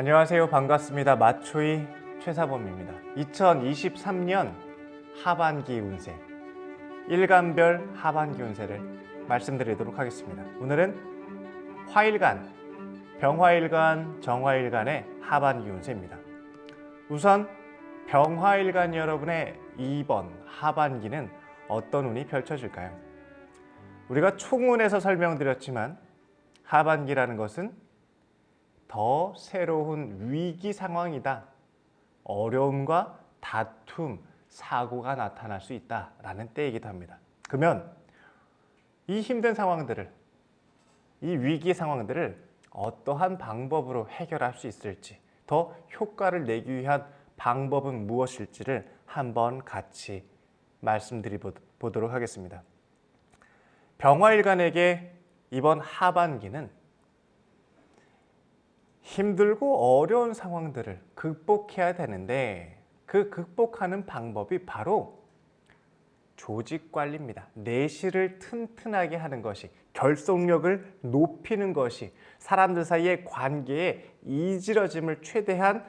안녕하세요. 반갑습니다. 마초이 최사범입니다. 2023년 하반기 운세, 일간별 하반기 운세를 말씀드리도록 하겠습니다. 오늘은 화일간, 병화일간, 정화일간의 하반기 운세입니다. 우선 병화일간 여러분의 이번 하반기는 어떤 운이 펼쳐질까요? 우리가 총운에서 설명드렸지만 하반기라는 것은 더 새로운 위기 상황이다. 어려움과 다툼, 사고가 나타날 수 있다라는 때이기도 합니다. 그러면 이 힘든 상황들을 이 위기 상황들을 어떠한 방법으로 해결할 수 있을지 더 효과를 내기 위한 방법은 무엇일지를 한번 같이 말씀드리 보도록 하겠습니다. 병화일간에게 이번 하반기는 힘들고 어려운 상황들을 극복해야 되는데 그 극복하는 방법이 바로 조직 관리입니다. 내실을 튼튼하게 하는 것이 결속력을 높이는 것이 사람들 사이의 관계의 이지러짐을 최대한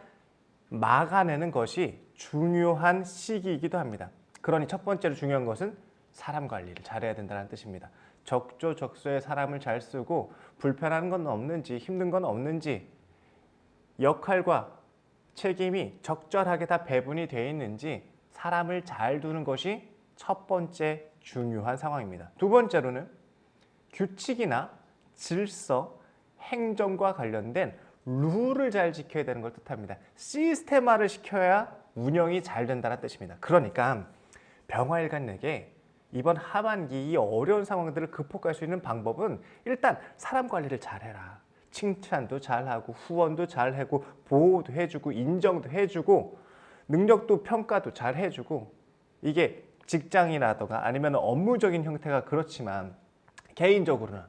막아내는 것이 중요한 시기이기도 합니다. 그러니 첫 번째로 중요한 것은 사람 관리를 잘해야 된다는 뜻입니다. 적조적소에 사람을 잘 쓰고 불편한 건 없는지 힘든 건 없는지 역할과 책임이 적절하게 다 배분이 되어 있는지 사람을 잘 두는 것이 첫 번째 중요한 상황입니다. 두 번째로는 규칙이나 질서, 행정과 관련된 룰을 잘 지켜야 되는 걸 뜻합니다. 시스템화를 시켜야 운영이 잘 된다는 뜻입니다. 그러니까 병화일간에게 이번 하반기 이 어려운 상황들을 극복할 수 있는 방법은 일단 사람 관리를 잘해라. 칭찬도 잘하고 후원도 잘하고 보호도 해주고 인정도 해주고 능력도 평가도 잘 해주고 이게 직장이라던가 아니면 업무적인 형태가 그렇지만 개인적으로는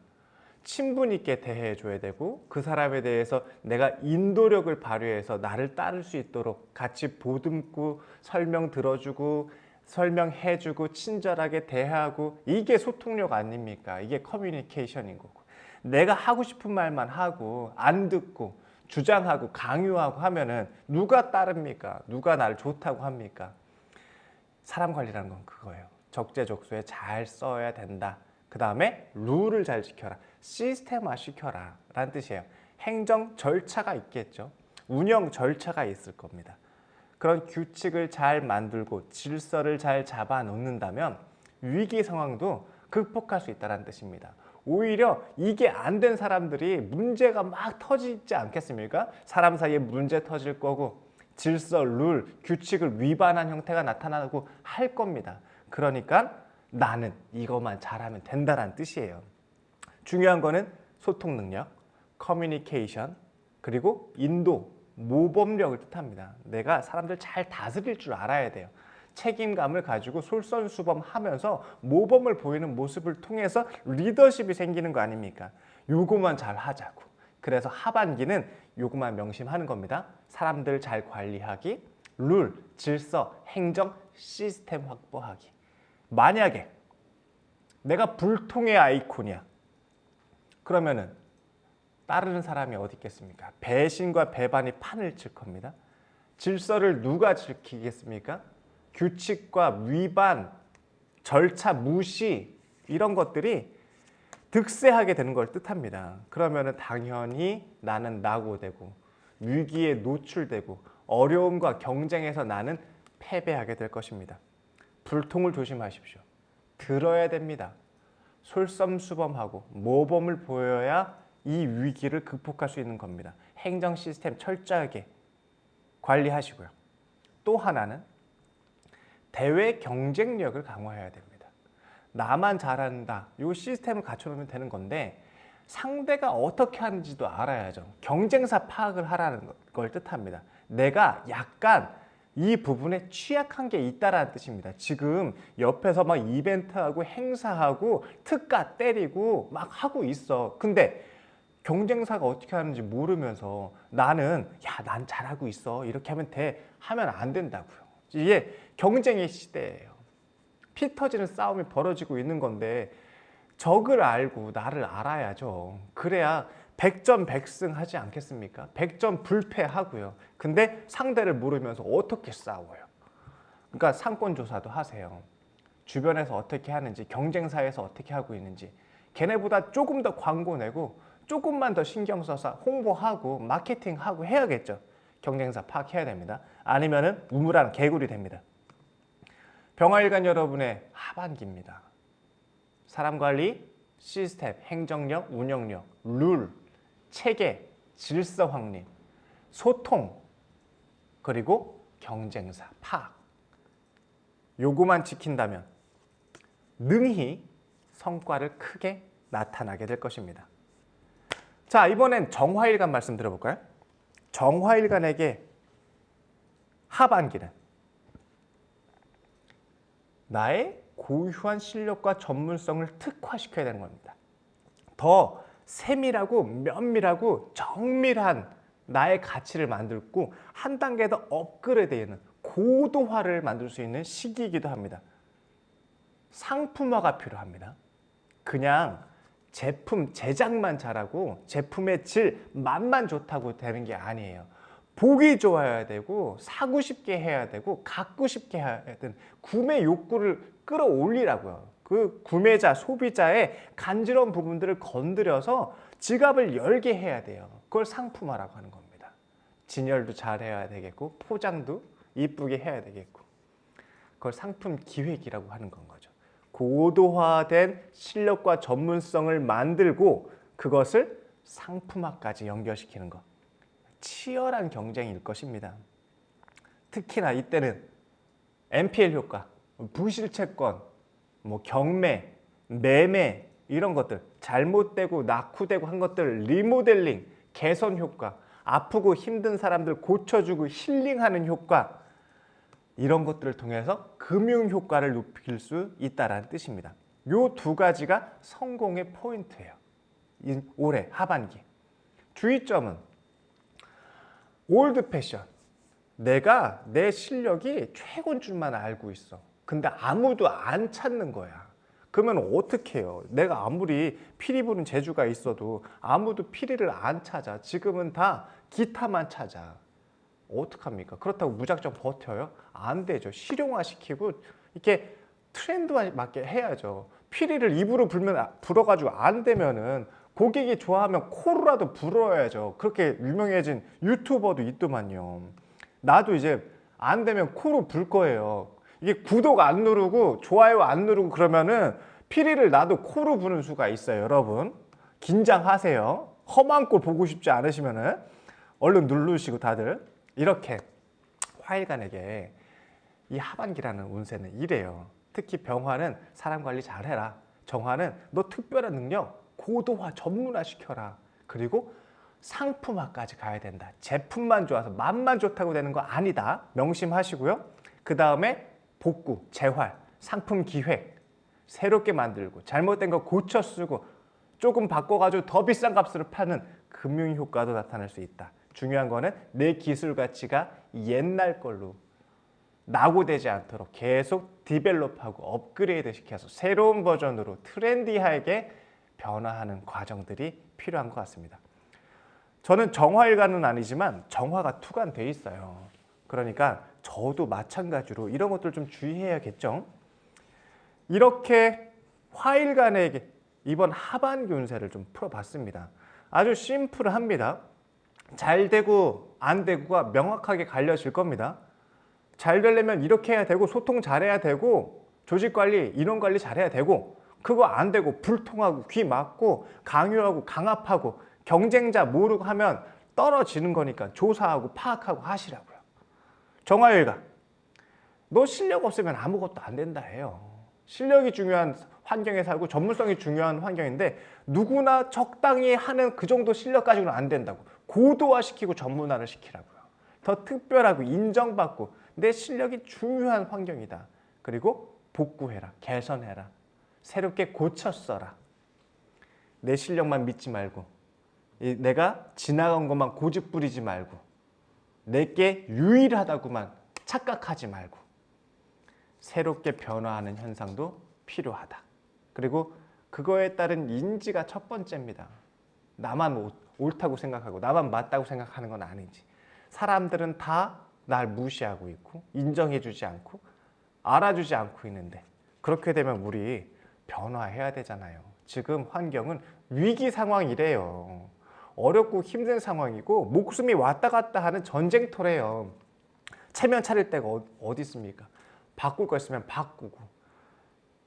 친분 있게 대해 줘야 되고 그 사람에 대해서 내가 인도력을 발휘해서 나를 따를 수 있도록 같이 보듬고 설명 들어주고 설명해주고 친절하게 대하고 이게 소통력 아닙니까? 이게 커뮤니케이션인 거고 내가 하고 싶은 말만 하고 안 듣고 주장하고 강요하고 하면은 누가 따릅니까? 누가 나를 좋다고 합니까? 사람 관리라는 건 그거예요. 적재적소에 잘 써야 된다. 그 다음에 룰을 잘 지켜라. 시스템화 시켜라. 라는 뜻이에요. 행정 절차가 있겠죠. 운영 절차가 있을 겁니다. 그런 규칙을 잘 만들고 질서를 잘 잡아 놓는다면 위기 상황도 극복할 수 있다는 뜻입니다. 오히려 이게 안 된 사람들이 문제가 막 터지지 않겠습니까? 사람 사이에 문제 터질 거고 질서, 룰, 규칙을 위반한 형태가 나타나고 할 겁니다. 그러니까 나는 이것만 잘하면 된다는 뜻이에요. 중요한 거는 소통 능력, 커뮤니케이션, 그리고 인도, 모범력을 뜻합니다. 내가 사람들 잘 다스릴 줄 알아야 돼요. 책임감을 가지고 솔선수범하면서 모범을 보이는 모습을 통해서 리더십이 생기는 거 아닙니까? 요거만 잘 하자고. 그래서 하반기는 요거만 명심하는 겁니다. 사람들 잘 관리하기, 룰, 질서, 행정, 시스템 확보하기. 만약에 내가 불통의 아이콘이야. 그러면은 따르는 사람이 어디 있겠습니까? 배신과 배반이 판을 칠 겁니다. 질서를 누가 지키겠습니까? 규칙과 위반, 절차 무시 이런 것들이 득세하게 되는 걸 뜻합니다. 그러면은 당연히 나는 낙오되고 위기에 노출되고 어려움과 경쟁에서 나는 패배하게 될 것입니다. 불통을 조심하십시오. 들어야 됩니다. 솔선수범하고 모범을 보여야 이 위기를 극복할 수 있는 겁니다. 행정 시스템 철저하게 관리하시고요. 또 하나는 대외 경쟁력을 강화해야 됩니다. 나만 잘한다. 이 시스템을 갖춰놓으면 되는 건데 상대가 어떻게 하는지도 알아야죠. 경쟁사 파악을 하라는 걸 뜻합니다. 내가 약간 이 부분에 취약한 게 있다라는 뜻입니다. 지금 옆에서 막 이벤트하고 행사하고 특가 때리고 막 하고 있어. 근데 경쟁사가 어떻게 하는지 모르면서 나는 야, 난 잘하고 있어. 이렇게 하면 돼. 하면 안 된다고요. 이게 경쟁의 시대예요. 피 터지는 싸움이 벌어지고 있는 건데 적을 알고 나를 알아야죠. 그래야 100점 100승 하지 않겠습니까? 100점 불패하고요. 근데 상대를 모르면서 어떻게 싸워요? 그러니까 상권 조사도 하세요. 주변에서 어떻게 하는지, 경쟁사에서 어떻게 하고 있는지, 걔네보다 조금 더 광고 내고 조금만 더 신경 써서 홍보하고 마케팅하고 해야겠죠. 경쟁사 파악해야 됩니다. 아니면은 우물한 개구리 됩니다. 병화일관 여러분의 하반기입니다. 사람 관리, 시스템, 행정력, 운영력, 룰, 체계, 질서 확립, 소통, 그리고 경쟁사 파악. 요거만 지킨다면 능히 성과를 크게 나타나게 될 것입니다. 자, 이번엔 정화일관 말씀 들어볼까요? 정화일관에게 하반기는 나의 고유한 실력과 전문성을 특화시켜야 되는 겁니다. 더 세밀하고 면밀하고 정밀한 나의 가치를 만들고 한 단계 더 업그레이드되는 고도화를 만들 수 있는 시기이기도 합니다. 상품화가 필요합니다. 그냥 제품 제작만 잘하고 제품의 질, 맛만 좋다고 되는 게 아니에요. 보기 좋아야 되고 사고 싶게 해야 되고 갖고 싶게 해야 되는 구매 욕구를 끌어올리라고요. 그 구매자, 소비자의 간지러운 부분들을 건드려서 지갑을 열게 해야 돼요. 그걸 상품화라고 하는 겁니다. 진열도 잘해야 되겠고 포장도 이쁘게 해야 되겠고 그걸 상품 기획이라고 하는 건 거죠. 고도화된 실력과 전문성을 만들고 그것을 상품화까지 연결시키는 것. 치열한 경쟁일 것입니다. 특히나 이때는 MPL 효과, 부실채권, 뭐 경매, 매매 이런 것들 잘못되고 낙후되고 한 것들 리모델링, 개선 효과, 아프고 힘든 사람들 고쳐주고 힐링하는 효과 이런 것들을 통해서 금융 효과를 높일 수 있다라는 뜻입니다. 요 두 가지가 성공의 포인트예요. 이 올해 하반기. 주의점은 올드 패션. 내가 내 실력이 최고인 줄만 알고 있어. 근데 아무도 안 찾는 거야. 그러면 어떻게 해요? 내가 아무리 피리 부는 재주가 있어도 아무도 피리를 안 찾아. 지금은 다 기타만 찾아. 어떡합니까? 그렇다고 무작정 버텨요? 안 되죠. 실용화시키고 이렇게 트렌드에 맞게 해야죠. 피리를 입으로 불면 아- 불어가지고 안 되면은 고객이 좋아하면 코로라도 불어야죠. 그렇게 유명해진 유튜버도 있더만요. 나도 이제 안 되면 코로 불 거예요. 이게 구독 안 누르고 좋아요 안 누르고 그러면은 피리를 나도 코로 부는 수가 있어요, 여러분. 긴장하세요. 험한 꼴 보고 싶지 않으시면은 얼른 누르시고 다들 이렇게 화일관에게 이 하반기라는 운세는 이래요. 특히 병화는 사람 관리 잘해라. 정화는 너 특별한 능력 고도화 전문화 시켜라. 그리고 상품화까지 가야 된다. 제품만 좋아서 맛만 좋다고 되는 거 아니다. 명심하시고요. 그 다음에 복구, 재활, 상품 기획 새롭게 만들고 잘못된 거 고쳐 쓰고 조금 바꿔가지고 더 비싼 값으로 파는 금융 효과도 나타날 수 있다. 중요한 거는 내 기술 가치가 옛날 걸로 낙오되지 않도록 계속 디벨롭하고 업그레이드 시켜서 새로운 버전으로 트렌디하게 변화하는 과정들이 필요한 것 같습니다. 저는 정화일관은 아니지만 정화가 투관돼 있어요. 그러니까 저도 마찬가지로 이런 것들 좀 주의해야겠죠. 이렇게 화일간에게 이번 하반기 운세를 좀 풀어봤습니다. 아주 심플합니다. 잘 되고 안 되고가 명확하게 갈려질 겁니다. 잘 되려면 이렇게 해야 되고 소통 잘해야 되고 조직 관리, 인원 관리 잘해야 되고 그거 안 되고 불통하고 귀 막고 강요하고 강압하고 경쟁자 모르고 하면 떨어지는 거니까 조사하고 파악하고 하시라고요. 정화일가 너 실력 없으면 아무것도 안 된다 해요. 실력이 중요한 환경에 살고 전문성이 중요한 환경인데 누구나 적당히 하는 그 정도 실력 가지고는 안 된다고. 고도화시키고 전문화를 시키라고요. 더 특별하고 인정받고 내 실력이 중요한 환경이다. 그리고 복구해라, 개선해라, 새롭게 고쳐 써라. 내 실력만 믿지 말고 이 내가 지나간 것만 고집 부리지 말고 내게 유일하다고만 착각하지 말고 새롭게 변화하는 현상도 필요하다. 그리고 그거에 따른 인지가 첫 번째입니다. 나만 못- 옳다고 생각하고 나만 맞다고 생각하는 건 아니지. 사람들은 다 날 무시하고 있고 인정해주지 않고 알아주지 않고 있는데 그렇게 되면 우리 변화해야 되잖아요. 지금 환경은 위기 상황이래요. 어렵고 힘든 상황이고 목숨이 왔다 갔다 하는 전쟁터래요. 체면 차릴 데가 어- 어디 있습니까? 바꿀 거 있으면 바꾸고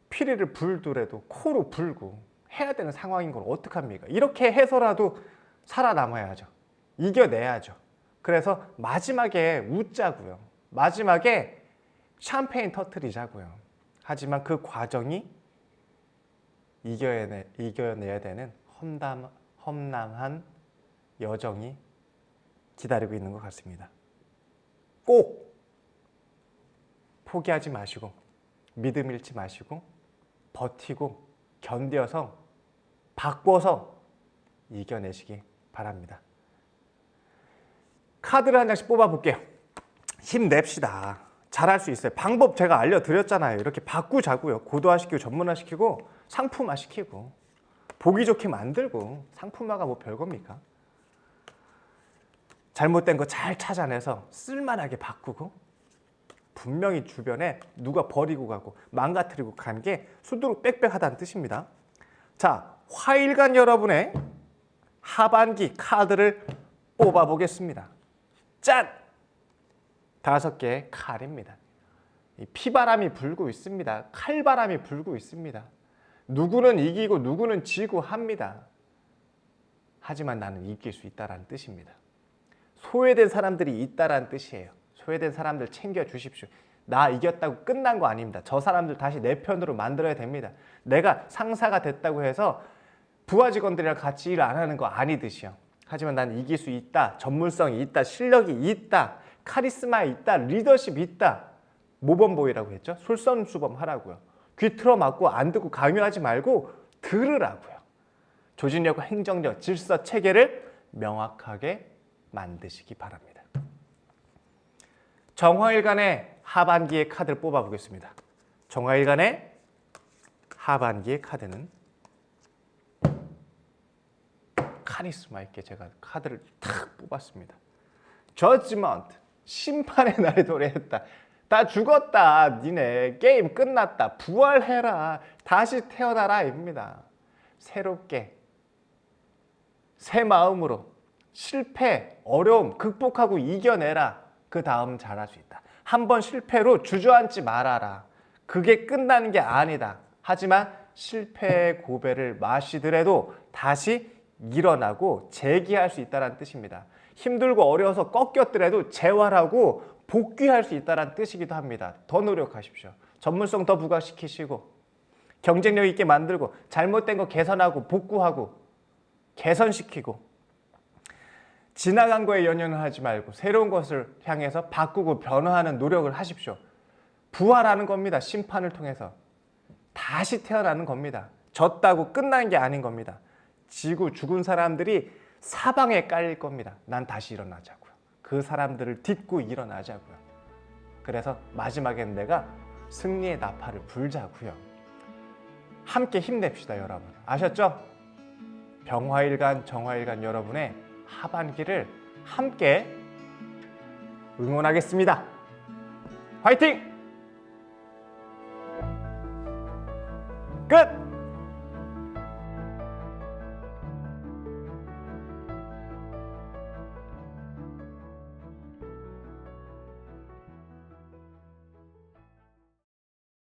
피리를 불더라도 코로 불고 해야 되는 상황인 걸 어떡합니까? 이렇게 해서라도 살아남아야죠. 이겨내야죠. 그래서 마지막에 웃자고요. 마지막에 샴페인 터트리자고요. 하지만 그 과정이 이겨내, 이겨내야 되는 험담, 험난한 여정이 기다리고 있는 것 같습니다. 꼭 포기하지 마시고 믿음 잃지 마시고 버티고 견뎌서 바꿔서 이겨내시기 바랍니다. 카드를 한 장씩 뽑아볼게요. 힘냅시다. 잘할 수 있어요. 방법 제가 알려드렸잖아요. 이렇게 바꾸자고요. 고도화시키고 전문화시키고 상품화 시키고 보기 좋게 만들고 상품화가 뭐 별겁니까? 잘못된 거 잘 찾아내서 쓸만하게 바꾸고 분명히 주변에 누가 버리고 가고 망가뜨리고 간 게 수두룩 빽빽하다는 뜻입니다. 자, 화일간 여러분의 하반기 카드를 뽑아 보겠습니다. 짠! 다섯 개의 칼입니다. 이 피바람이 불고 있습니다. 칼바람이 불고 있습니다. 누구는 이기고 누구는 지고 합니다. 하지만 나는 이길 수 있다라는 뜻입니다. 소외된 사람들이 있다라는 뜻이에요. 소외된 사람들 챙겨 주십시오. 나 이겼다고 끝난 거 아닙니다. 저 사람들 다시 내 편으로 만들어야 됩니다. 내가 상사가 됐다고 해서 부하 직원들이랑 같이 일 안 하는 거 아니듯이요. 하지만 난 이길 수 있다. 전문성이 있다. 실력이 있다. 카리스마 있다. 리더십 있다. 모범보이라고 했죠. 솔선수범 하라고요. 귀 틀어 막고 안 듣고 강요하지 말고 들으라고요. 조직력과 행정력, 질서, 체계를 명확하게 만드시기 바랍니다. 정화일간의 하반기의 카드를 뽑아보겠습니다. 정화일간의 하반기의 카드는 카리스마 있게 제가 카드를 탁 뽑았습니다. 저지먼트 심판의 날에 도래했다. 다 죽었다. 니네 게임 끝났다. 부활해라. 다시 태어나라 입니다. 새롭게 새 마음으로 실패, 어려움 극복하고 이겨내라. 그 다음 잘할 수 있다. 한 번 실패로 주저앉지 말아라. 그게 끝나는 게 아니다. 하지만 실패의 고배를 마시더라도 다시 일어나고 재기할 수 있다는 뜻입니다. 힘들고 어려워서 꺾였더라도 재활하고 복귀할 수 있다는 뜻이기도 합니다. 더 노력하십시오. 전문성 더 부각시키시고 경쟁력 있게 만들고 잘못된 거 개선하고 복구하고 개선시키고 지나간 거에 연연을 하지 말고 새로운 것을 향해서 바꾸고 변화하는 노력을 하십시오. 부활하는 겁니다. 심판을 통해서 다시 태어나는 겁니다. 졌다고 끝난 게 아닌 겁니다. 지고 죽은 사람들이 사방에 깔릴 겁니다. 난 다시 일어나자고요. 그 사람들을 딛고 일어나자고요. 그래서 마지막엔 내가 승리의 나팔을 불자고요. 함께 힘냅시다, 여러분. 아셨죠? 병화일간, 정화일간 여러분의 하반기를 함께 응원하겠습니다. 화이팅! 끝!